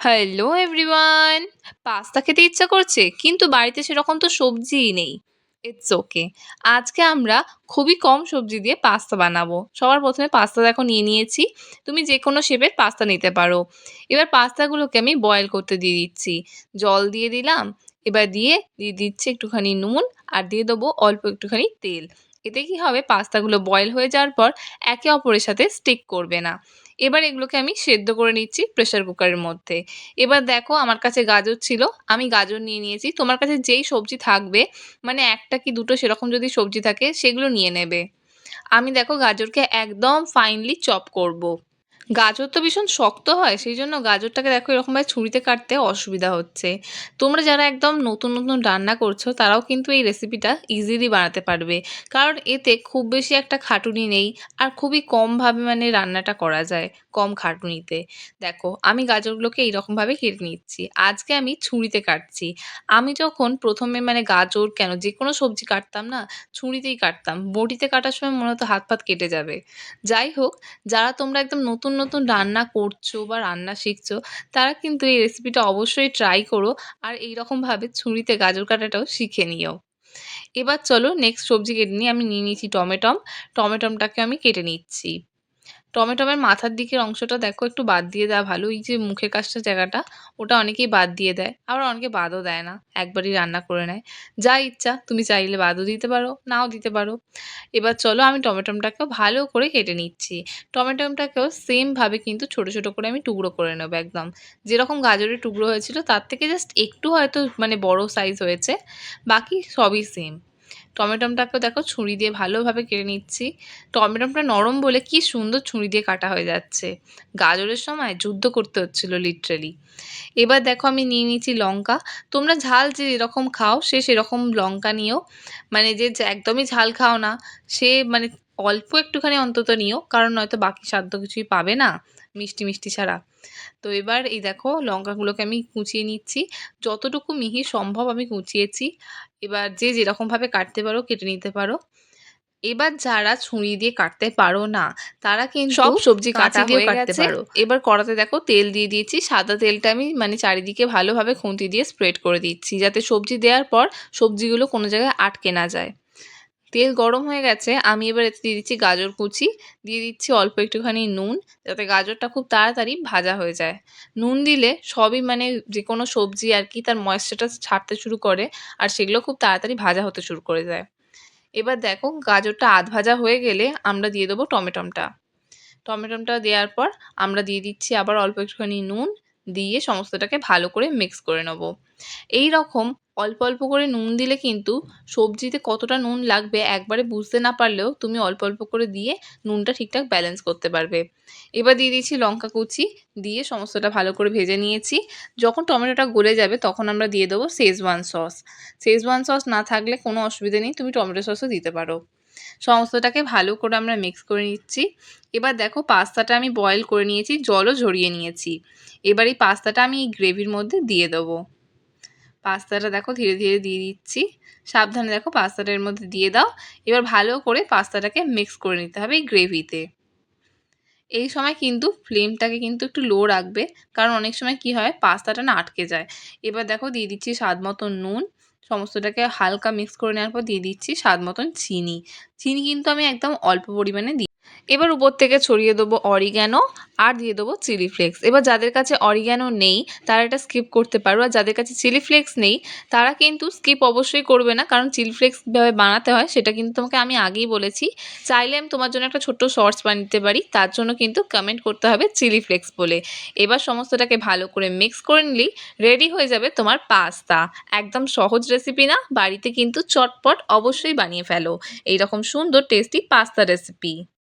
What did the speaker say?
Hello everyone pasta খেতে ইচ্ছা করছে, কিন্তু বাড়িতে সেরকম তো সবজিই নেই। ইটস ওকে আজকে আমরা খুবই কম সবজি দিয়ে পাস্তা বানাবো। সবার প্রথমে পাস্তা দেখো নিয়ে নিয়েছি। তুমি যে কোনো শেপের পাস্তা নিতে পারো। এবার পাস্তাগুলোকে আমি বয়েল করতে দিয়ে দিচ্ছি। জল দিয়ে দিলাম। এবার দিয়ে দিয়ে দিচ্ছি একটুখানি নুন আর দিয়ে দেবো অল্প একটুখানি তেল। এতে কি হবে? পাস্তাগুলো বয়েল হয়ে যাওয়ার পর একে অপরের সাথে স্টিক করবে না। এবার এগুলোকে আমি সেদ্ধ করে নিচ্ছি প্রেশার কুকারের মধ্যে। এবার দেখো আমার কাছে গাজর ছিল, আমি গাজর নিয়ে নিয়েছি। তোমার কাছে যেই সবজি থাকবে মানে একটা কি দুটো সেরকম যদি সবজি থাকে, সেগুলো নিয়ে নেবে। আমি দেখো গাজরকে একদম ফাইনলি চপ করব। গাজর তো ভীষণ শক্ত হয়, সেই জন্য গাজরটাকে দেখো এরকমভাবে ছুরিতে কাটতে অসুবিধা হচ্ছে। তোমরা যারা একদম নতুন নতুন রান্না করছ, তারাও কিন্তু এই রেসিপিটা ইজিলি বানাতে পারবে। কারণ এতে খুব বেশি একটা খাটুনি নেই আর খুবই কমভাবে মানে রান্নাটা করা যায়, কম খাটুনিতে। দেখো, আমি গাজরগুলোকে এইরকমভাবে কেটে নিচ্ছি। আজকে আমি ছুরিতে কাটছি। আমি যখন প্রথমে মানে গাজর কেন, যে কোনো সবজি কাটতাম না, ছুরিতেই কাটতাম। বটিতে কাটার সময় মনে হতো হাত ফাত কেটে যাবে। যাই হোক, যারা তোমরা একদম নতুন নতুন রান্না করছ বা রান্না শিখছো, তারা কিন্তু এই রেসিপিটা অবশ্যই ট্রাই করো আর এই রকমভাবে ছুরিতে গাজর কাটাটাও শিখে নিও। এবার চলো নেক্সট সবজি কেটে নিয়ে আমি নিয়ে নিয়েছি টমেটম। টমেটমটাকে আমি কেটে নিচ্ছি। টমেটোমের মাথার দিকের অংশটা দেখো একটু বাদ দিয়ে দেওয়া ভালো। এই যে মুখের কাছটা জায়গাটা, ওটা অনেকেই বাদ দিয়ে দেয়, আবার অনেকে বাদও দেয় না, একবারই রান্না করে নেয়। যা ইচ্ছা, তুমি চাইলে বাদও দিতে পারো, নাও দিতে পারো। এবার চলো আমি টমেটোমটাকেও ভালো করে কেটে নিচ্ছি। টমেটোমটাকেও সেমভাবে কিন্তু ছোট ছোট করে আমি টুকরো করে নেব একদম। যেরকম গাজরের টুকরো হয়েছিল, তার থেকে জাস্ট একটু হয়তো মানে বড় সাইজ হয়েছে, বাকি সবই সেম টমেটোমটাকেও দেখো ছুরি দিয়ে ভালোভাবে কেটে নিচ্ছি। টমেটোমটা নরম বলে কি সুন্দর ছুরি দিয়ে কাটা হয়ে যাচ্ছে। গাজরের সময় যুদ্ধ করতে হচ্ছিল লিটারেলি এবার দেখো আমি নিয়ে নিয়েছি লঙ্কা। তোমরা ঝাল যে এরকম খাও সে সেরকম লঙ্কা নিও। মানে যে একদমই ঝাল খাও না, সে মানে অল্প একটুখানি অন্তত নিও, কারণ নয়তো বাকি সাধ্য কিছুই পাবে না। মিষ্টি মিষ্টি ছাড়া। তো এবার এই দেখো লঙ্কাগুলোকে আমি কুচিয়ে নিচ্ছি। যতটুকু মিহি সম্ভব আমি কুচিয়েছি। এবার যে যেরকমভাবে কাটতে পারো কেটে নিতে পারো। এবার যারা ছুরি দিয়ে কাটতে পারো না তারা কিন্তু সব সবজি কাঁচি দিয়ে কাটতে পারো। এবার কড়াতে দেখো তেল দিয়ে দিয়েছি। সাদা তেলটা আমি মানে চারিদিকে ভালোভাবে খুন্তি দিয়ে স্প্রেড করে দিচ্ছি। যাতে সবজি দেওয়ার পর সবজিগুলো কোনো জায়গায় আটকে না যায়। তেল গরম হয়ে গেছে, আমি এবার এতে দিয়ে দিচ্ছি গাজর কুচি, দিয়ে দিচ্ছি অল্প একটুখানি নুন, যাতে গাজরটা খুব তাড়াতাড়ি ভাজা হয়ে যায়। নুন দিলে সবই মানে যে কোনো সবজি আর কি তার ময়েশ্চারটা ছাড়তে শুরু করে আর সেগুলো খুব তাড়াতাড়ি ভাজা হতে শুরু করে যায় এবার দেখো গাজরটা আধ ভাজা হয়ে গেলে আমরা দিয়ে দেবো টমেটমটা। টমেটমটা দেওয়ার পর আমরা দিয়ে দিচ্ছি আবার অল্প একটুখানি নুন দিয়ে সমস্তটাকে ভালো করে মিক্স করে নেব। এই রকম অল্প অল্প করে নুন দিলে কিন্তু সবজিতে কতটা নুন লাগবে একবারে বুঝতে না পারলেও তুমি অল্প অল্প করে দিয়ে নুনটা ঠিকঠাক ব্যালেন্স করতে পারবে। এবার দিয়ে দিয়েছি লঙ্কা কুচি, দিয়ে সমস্তটা ভালো করে ভেজে নিয়েছি। যখন টমেটোটা গলে যাবে তখন আমরা দিয়ে দেবো শেজওয়ান সস শেজওয়ান সস না থাকলে কোনো অসুবিধা নেই, তুমি টমেটো সসও দিতে পারো। সমস্তটাকে ভালো করে আমরা মিক্স করে নিচ্ছি। এবার দেখো পাস্তাটা আমি বয়েল করে নিয়েছি, জলও ঝরিয়ে নিয়েছি। এবার এই পাস্তাটা আমি এই গ্রেভির মধ্যে দিয়ে দেবো। পাস্তাটা দেখো ধীরে ধীরে দিয়ে দিচ্ছি। সাবধানে দেখো পাস্তাটা এর মধ্যে দিয়ে দাও। এবার ভালো করে পাস্তাটাকে মিক্স করে নিতে হবে এই গ্রেভিতে এই সময় কিন্তু ফ্লেমটাকে কিন্তু একটু লো রাখবে। কারণ অনেক সময় কি হয়, পাস্তাটা না আটকে যায়। এবার দেখো দিয়ে দিচ্ছি স্বাদ নুন। সমস্তটাকে হালকা মিক্স করে নেওয়ার পর দিয়ে দিচ্ছি স্বাদ মতন চিনি। চিনি কিন্তু আমি একদম অল্প পরিমাণে দিই এবার উপর থেকে ছড়িয়ে দেবো অরিগ্যানো আর দিয়ে দেবো চিলি ফ্লেক্স এবার যাদের কাছে অরিগ্যানো নেই, তারা এটা স্কিপ করতে পারো। আর যাদের কাছে চিলি ফ্লেক্স নেই, তারা কিন্তু স্কিপ অবশ্যই করবে না, কারণ চিলি ফ্লেক্স কীভাবে বানাতে হয়, সেটা কিন্তু তোমাকে আমি আগেই বলেছি। চাইলে আমি তোমার জন্য একটা ছোট্ট শর্টস বানিয়ে পারি, তার জন্য কিন্তু কমেন্ট করতে হবে চিলি ফ্লেক্স বলে। এবার সমস্তটাকে ভালো করে মিক্স করে নিলেই রেডি হয়ে যাবে তোমার পাস্তা একদম সহজ রেসিপি না, বাড়িতে কিন্তু চটপট অবশ্যই বানিয়ে ফেলো। এইরকম সুন্দর টেস্টি পাস্তা রেসিপি